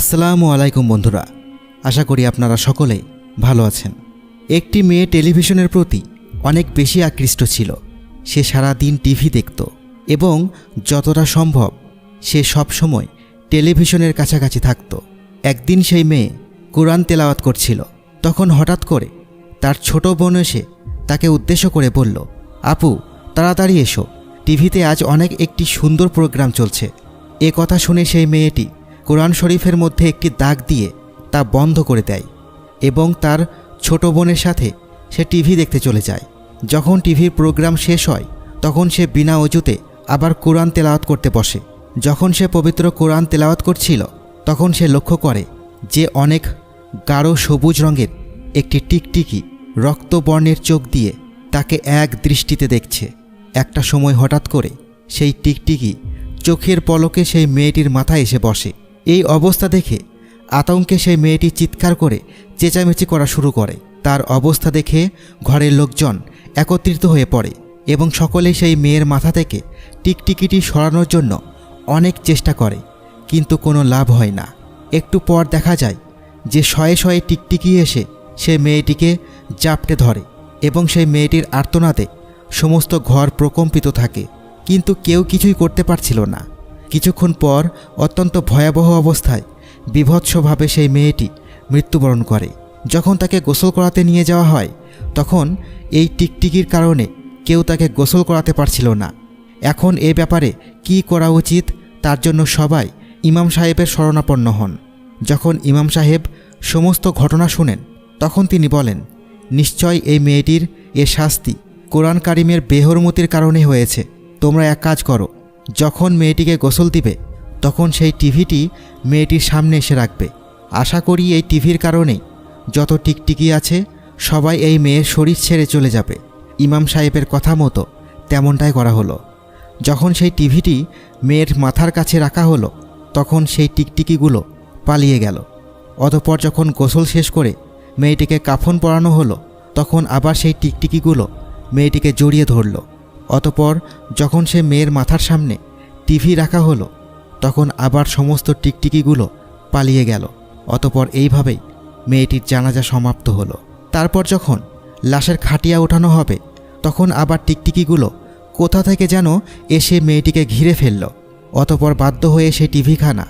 আসসালামু আলাইকুম বন্ধুরা, আশা করি আপনারা সকলে ভালো আছেন। একটি মেয়ে টেলিভিশনের প্রতি অনেক বেশি আকৃষ্ট ছিল। সে সারা দিন টিভি দেখত এবং যতটা সম্ভব সে সবসময় টেলিভিশনের কাছাকাছি থাকত। একদিন সেই মেয়ে কোরআন তেলাওয়াত করছিল। তখন হঠাৎ করে তার ছোট বোন এসে তাকে উদ্দেশ্য করে বলল, আপু, তাড়াতাড়ি এসো। টিভিতে আজ অনেক একটি সুন্দর প্রোগ্রাম চলছে। এ কথা শুনে সেই মেয়েটি কোরআন শরীফের মধ্যে একটি দাগ দিয়ে তা বন্ধ করে দেয় এবং তার ছোট বোনের সাথে সে টিভি দেখতে চলে যায়। যখন টিভির প্রোগ্রাম শেষ হয়, তখন সে বিনা অজুতে আবার কোরআন তেলাওয়াত করতে বসে। যখন সে পবিত্র কোরআন তেলাওয়াত করছিল, তখন সে লক্ষ্য করে যে অনেক গাঢ় সবুজ রঙের একটি টিকটিকি রক্তবর্ণের চোখ দিয়ে তাকে এক দৃষ্টিতে দেখছে। একটা সময় হঠাৎ করে সেই টিকটিকি চোখের পলকে সেই মেয়েটির মাথায় এসে বসে। এই অবস্থা দেখে আতঙ্কে সেই মেয়েটি চিৎকার করে চেঁচামেচি করা শুরু করে। তার অবস্থা দেখে ঘরের লোকজন একত্রিত হয়ে পড়ে এবং সকলেই সেই মেয়ের মাথা থেকে টিকটিকিটি সরানোর জন্য অনেক চেষ্টা করে, কিন্তু কোনো লাভ হয় না। একটু পর দেখা যায় যে শয়ে শয়ে টিকটিকি এসে সে মেয়েটিকে জাপটে ধরে এবং সেই মেয়েটির আর্তনাদে সমস্ত ঘর প্রকম্পিত থাকে, কিন্তু কেউ কিছুই করতে পারছিল না। কিছুক্ষণ পর অত্যন্ত ভয়াবহ অবস্থায় বিভৎসভাবে সেই মেয়েটি মৃত্যুবরণ করে। যখন তাকে গোসল করাতে নিয়ে যাওয়া হয়, তখন এই টিকটিকির কারণে কেউ তাকে গোসল করাতে পারছিল না। এখন এ ব্যাপারে কি করা উচিত, তার জন্য সবাই ইমাম সাহেবের শরণাপন্ন হন। যখন ইমাম সাহেব সমস্ত ঘটনা শুনেন, তখন তিনি বলেন, নিশ্চয় এই মেয়েটির এ শাস্তি কোরআন কারিমের বেহরমতির কারণে হয়েছে। তোমরা এক কাজ করো যখন মেয়েটিকে গোসল দিবে, তখন সেই টিভিটি মেয়েটির সামনে এসে রাখবে। আশা করি এই টিভির কারণে যত টিকটিকি আছে, সবাই এই মেয়ের শরীর ছেড়ে চলে যাবে। ইমাম সাহেবের কথা মতো তেমনটাই করা হলো। যখন সেই টিভিটি মেয়ের মাথার কাছে রাখা হলো, তখন সেই টিকটিকিগুলো পালিয়ে গেল। অতপর যখন গোসল শেষ করে মেয়েটিকে কাফন পরানো হলো, তখন আবার সেই টিকটিকিগুলো মেয়েটিকে জড়িয়ে ধরল। অতপর যখন সে মেয়ের মাথার সামনে টিভি রাখা হলো, তখন আবার সমস্ত টিকটিকিগুলো পালিয়ে গেল। অতপর এইভাবেই মেয়েটির জানাজা সমাপ্ত হলো। তারপর যখন লাশের খাটিয়া ওঠানো হবে, তখন আবার টিকটিকিগুলো কোথা থেকে যেন এসে মেয়েটিকে ঘিরে ফেলল। অতপর বাধ্য হয়ে সেই টিভিখানা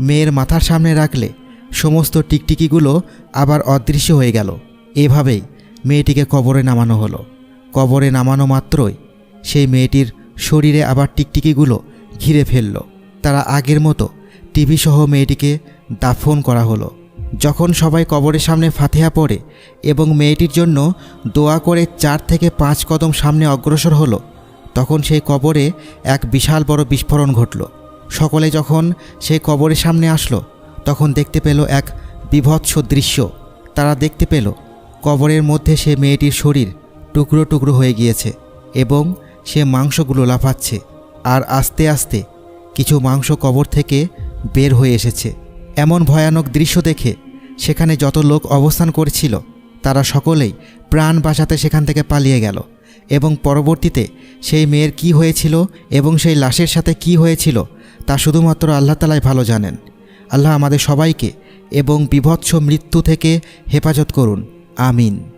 মেয়ের মাথার সামনে রাখলে সমস্ত টিকটিকিগুলো আবার অদৃশ্য হয়ে গেল। এভাবেই মেয়েটিকে কবরে নামানো হলো। কবরে নামানো মাত্রই সেই মেয়েটির শরীরে আবার টিকটিকিগুলো ঘিরে ফেলল। তারা আগের মতো টিভি সহ মেয়েটিকে দাফন করা হলো। যখন সবাই কবরের সামনে ফাতেহা পড়ে এবং মেয়েটির জন্য দোয়া করে চার থেকে পাঁচ কদম সামনে অগ্রসর হলো, তখন সেই কবরে এক বিশাল বড় বিস্ফোরণ ঘটল। সকলে যখন সেই কবরের সামনে আসলো, তখন দেখতে পেল এক বিভৎস দৃশ্য। তারা দেখতে পেল কবরের মধ্যে সে মেয়েটির শরীর টুকরো টুকরো হয়ে গিয়েছে এবং সে মাংসগুলো লাফাচ্ছে আর আস্তে আস্তে কিছু মাংস কবর থেকে বের হয়ে এসেছে। এমন ভয়ানক দৃশ্য দেখে সেখানে যত লোক অবস্থান করেছিল, তারা সকলেই প্রাণ বাঁচাতে সেখান থেকে পালিয়ে গেল এবং পরবর্তীতে সেই মেয়ের কি হয়েছিল এবং সেই লাশের সাথে কি হয়েছিল তা শুধুমাত্র আল্লাহ তালাই ভালো জানেন। আল্লাহ আমাদের সবাইকে এবং বিভৎস মৃত্যু থেকে হেফাজত করুন। আমিন।